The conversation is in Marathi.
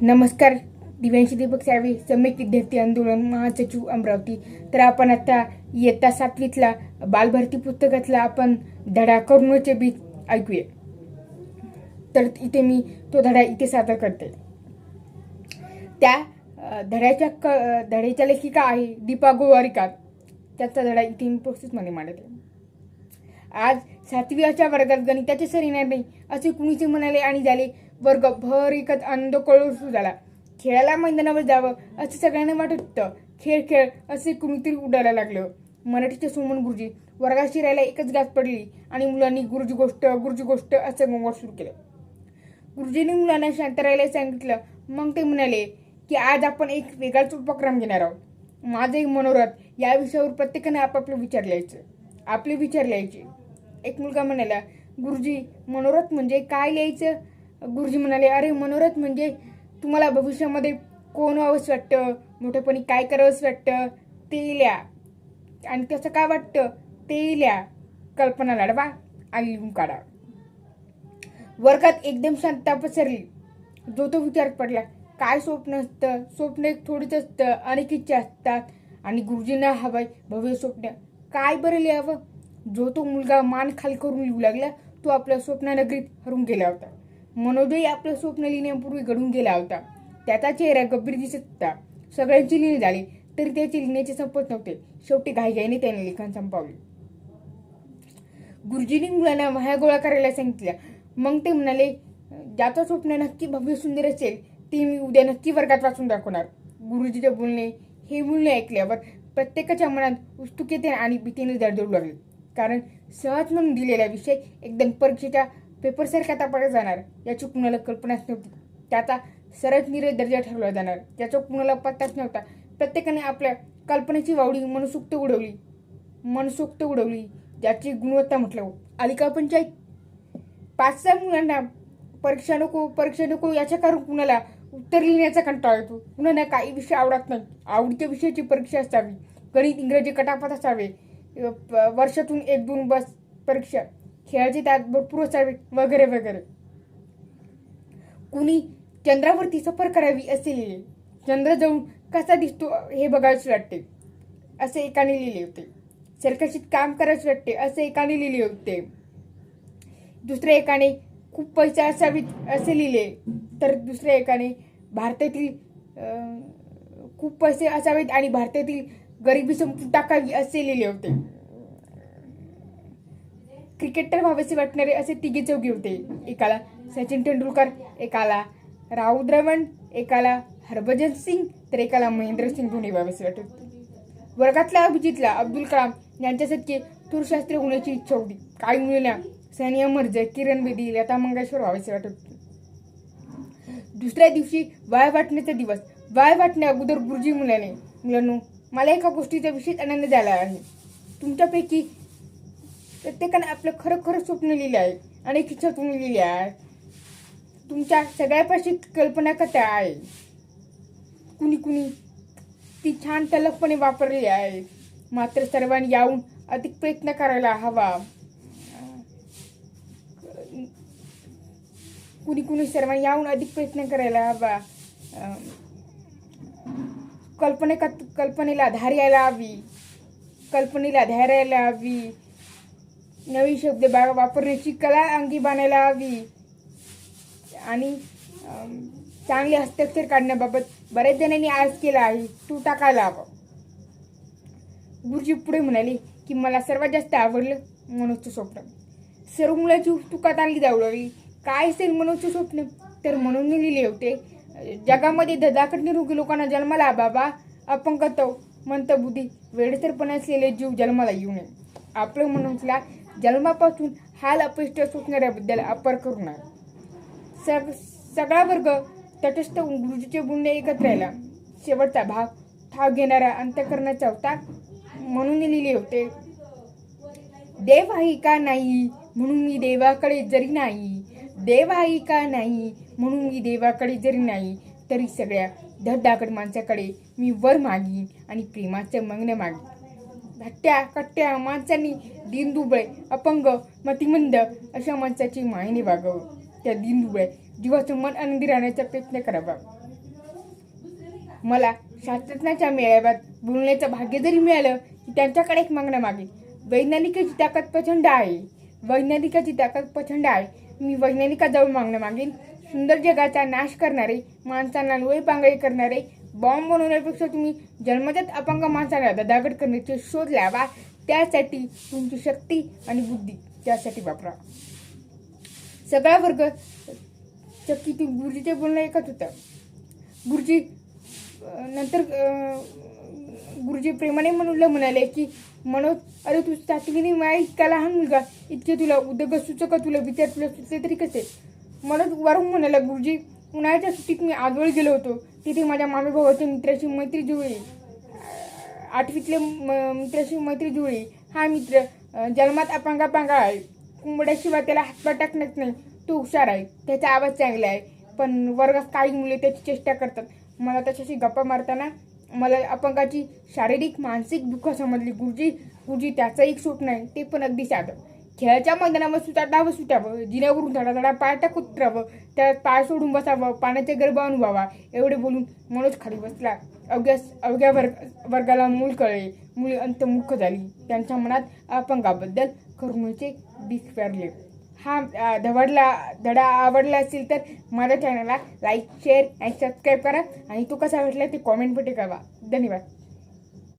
नमस्कार. दिव्यांशी दीपक साळवे समेक विद्यार्थी आंदोलन महासचिव अमरावती. तर आपण आता इयत्ता सातवीतला बालभारती पुस्तकातला आपण धडा करुणाचे बीज ऐकूया. तर इथे मी तो धडा इथे सादर करते. त्या धड्याच्या क धड्याच्या लेखिका आहे दीपा गोवारिका. त्याचा धडा इथे मी प्रोसेसमध्ये मांडते. आज सातवीच्या वर्गात गणिताचे सर येणार नाही असे कुणीचे म्हणाले आणि झाले? वर्गभर एकच आनंद कळू सुरू झाला. खेळायला मैदानावर जावं असं सगळ्यांना वाटत होतं. खेळ खेळ असे कुणीतरी उडायला लागलं. मराठीचे सोमन गुरुजी वर्गात शिरायला एकच गाठ पडली आणि मुलांनी गुरुजी गोष्ट गुरुजी गोष्ट असं गोंगाट सुरू केलं. गुरुजींनी मुलांना शांत राहायला सांगितलं. मग ते म्हणाले की आज आपण एक वेगळाच उपक्रम घेणार आहोत. माझं एक मनोरथ या विषयावर प्रत्येकाने आपापलं विचार लिहायचं. आपले विचार लिहायचे. एक मुलगा म्हणाला गुरुजी मनोरथ म्हणजे काय लिहायचं? गुरुजी म्हणाले अरे मनोरथ म्हणजे तुम्हाला भविष्यामध्ये कोण व्हावंच वाटतं? मोठेपणी काय करावंच वाटतं? ते लिहा. आणि कसं काय वाटतं? ते लिहा. कल्पना लढवा आणि लिहून काढा. वर्गात एकदम शांतता पसरली. जो तो विचार पडला काय स्वप्न असतं? स्वप्न एक थोडीच असतं. अनेक इच्छा असतात. आणि गुरुजींना हवाय भव्य स्वप्न. काय बरं लिहावं? जो तो मुलगा मान खाली करून लिहू लागला तो आपल्या स्वप्नानगरीत हरून गेला होता. मनोदय आपलं स्वप्न लिहिण्यापूर्वी घडून गेला होता. त्याचा चेहरा गंभीर दिसत होता. सगळ्यांची लिहिणी झाली तरी त्याचे लिहिण्याचे संपत नव्हते. शेवटी घाईघाईने त्याने लिखाण संपवले. गुरुजींनी मुलांना वह्या गोळा करायला सांगितल्या मग ते म्हणाले ज्याचं स्वप्न नक्की भव्य सुंदर असेल ते मी उद्या नक्की वर्गात वाचून दाखवणार. गुरुजीचे बोलणे हे बोलणे ऐकल्यावर प्रत्येकाच्या मनात उत्सुकतेने आणि भीतीने दडदडू लागले. कारण सहज म्हणून दिलेला विषय एकदम परीक्षेच्या पेपरसारखा तपासला जाणार? याची कुणाला कल्पनाच नव्हती. त्याचा सरळ निरे दर्जा ठरवला जाणार. त्याचा कुणाला पत्ताच नव्हता. प्रत्येकाने आपल्या कल्पनेची वावडी मनसुक्त उडवली. मनसोक्त उडवली. ज्याची गुणवत्ता म्हटलं हो. आलिका पंचायत. पाच सहा मुलांना परीक्षा नको परीक्षा नको याच्या कारण कुणाला उत्तर लिहिण्याचा कंटाळा येतो? कुणाला काही विषय आवडत नाही. आवडीच्या विषयाची परीक्षा असावी. गणित इंग्रजी कटापात असावे. प- वर्षातून एक दोन बस परीक्षा. खेळाचे त्यात भरपूर असावे वगैरे वगैरे. कुणी चंद्रावरती सफर करावी असे लिहिले. चंद्र जाऊन कसा दिसतो हे बघायचे वाटते. असे एकाने लिहिले होते. सरकशीत काम करायचे वाटते असे एकाने लिहिले होते. दुसऱ्या एकाने खूप पैसा असावीत असे लिहिले. तर दुसऱ्या एकाने भारतातील खूप पैसे असावेत आणि भारतातील गरिबी संपून टाकावी असे लिहिले होते. क्रिकेटर व्हावेसे वाटणारे असे तिघे चौघे होते. एकाला सचिन तेंडुलकर एकाला राहुल द्रवण एकाला हरभजन सिंग तर एकाला महेंद्रसिंग धोनी व्हावेसे वाटत होते. वर्गातल्या अभिजितला अब्दुल कलाम यांच्यासारखे तूरशास्त्री होण्याची इच्छा होती. काही मुलीला सानिया मिर्झा किरण बेदी लता मंगेशकर व्हावेसे वाटत होते. दुसऱ्या दिवशी वाय वाटण्याचा दिवस. वाय वाटण्या अगोदर गुरुजी मुलाने मुलांनो मला एका गोष्टीचा विशेष आनंद झाला आहे. तुमच्यापैकी प्रत्येकाने आपलं खरं खरं स्वप्न लिहिलं आहे अनेक इच्छा तुम्ही लिहिल्या आहे. तुमच्या सगळ्यापाशी कल्पना कथा आहे. कुणी कुणी ती छान तलकपणे वापरली आहे. मात्र सर्वांनी याहून अधिक प्रयत्न करायला हवा. कुणी कुणी सर्वांनी याहून अधिक प्रयत्न करायला हवा. कल्पने कल्पनेला धार यायला हवी. कल्पनेला धारायला हवी. नवी शब्द बा वापरण्याची कला अंगी बाणायला हवी. आणि चांगले हस्ताक्षर काढण्याबाबत बऱ्याच जणांनी आज केला आहे. तू टाकायला हवा गुरुजी पुढे म्हणाले की मला सर्वात जास्त आवडलं मनोजचं स्वप्न. सर्व मुलाची उत्सुकात आणली जाऊ लागली काय असेल मनोजचं स्वप्न? तर म्हणून मी लिहिले होते जगामध्ये धदाकट निरोगी लोकांना जन्माला बाबा अपंगत्व मंतबुद्धी वेडसरपणा असलेले जीव जन्माला येऊ नये. आपलं मनोजला जन्मापासून हाल अपेष्ट सुटणाऱ्याबद्दल अपर करू सग सगळा वर्ग तटस्थ गुरुजीचे बोलणे एकत्र राहिला शेवटचा भाग ठाव घेणारा अंतकरणाचा होता म्हणून लिहिले होते. देव आहे का नाही म्हणून मी देवाकडे जरी नाही. देव आहे का नाही म्हणून मी देवाकडे जरी नाही. तरी सगळ्या धडधाकड माणसाकडे मी वर मागीन आणि प्रेमाचं मग्न मागीन. धट्ट्या कट्ट्या माणसांनी दिनदुबळे अपंग मतिमंद अशा माणसाची मायने वागावं. त्या दिनदुबळे जीवाचं मन आनंदी राहण्याचा प्रयत्न करावा. मला शास्त्रज्ञाच्या मेळाव्यात बोलण्याचं भाग्य जरी मिळालं की त्यांच्याकडे एक मागणं मागे. वैज्ञानिकाची ताकद प्रचंड आहे. वैज्ञानिकाची ताकद प्रचंड आहे. मी वैज्ञानिकाजवळ मागणं मागेन. सुंदर जगाचा नाश करणारे माणसांना लोळे पांगळे करणारे बॉम्ब बनवण्यापेक्षा तुम्ही जन्मजात अपंग माणसाला ददागड करण्याचे शोध लावा. त्यासाठी तुमची शक्ती आणि बुद्धी त्यासाठी वापरा. सगळा वर्ग चक्की गुरुजीचे बोलणं ऐकत होता. गुरुजी नंतर गुरुजी प्रेमाने मनोजला म्हणाले की मनोज अरे तू सातवीने माया इतका लहान मुलगा इतके तुला उद्योग सुचक तुला विचार तुला सुचले तरी कसे? मनोज वरून म्हणाला गुरुजी उन्हाळ्याच्या सुट्टीत मी आजवळ गेलो होतो. तिथे माझ्या मामी भावाच्या मित्राची मैत्री जुळली. आठवीतले म- मित्राशी मैत्री जुळली. हा मित्र जन्मात अपांगा पांगा आहे. कुंबड्याशिवाय त्याला हातपाय टाकण्यात नाही. तो हुशार आहे. त्याचा आवाज चांगला आहे. पण वर्गात काही मुले त्याची चेष्टा करतात. मला त्याच्याशी गप्पा मारताना मला अपंगाची शारीरिक मानसिक दुःख समजली गुरुजी गुरुजी त्याचं एक सूट नाही ते पण अगदी साधं. खेळाच्या मैदानावर सुटावं सुटावं जिन्यावरून धडाधडा पाय टाकून उतरावं त्यात पाय सोडून बसावं. पाण्याचे गर्भ अनुभवा एवढे बोलून मनोज खाली बसला. अवघ्या अवघ्या वर्ग वर्गाला मूल कळले. मुली अंतमुख झाली. त्यांच्या मनात अपंगाबद्दल करुणेचे बीज पेरले. हा धवडला धडा आवडला असेल तर माझ्या चॅनलला लाईक शेअर आणि सबस्क्राईब करा. आणि तो कसा वाटला ते कॉमेंटमध्ये कळवा. धन्यवाद.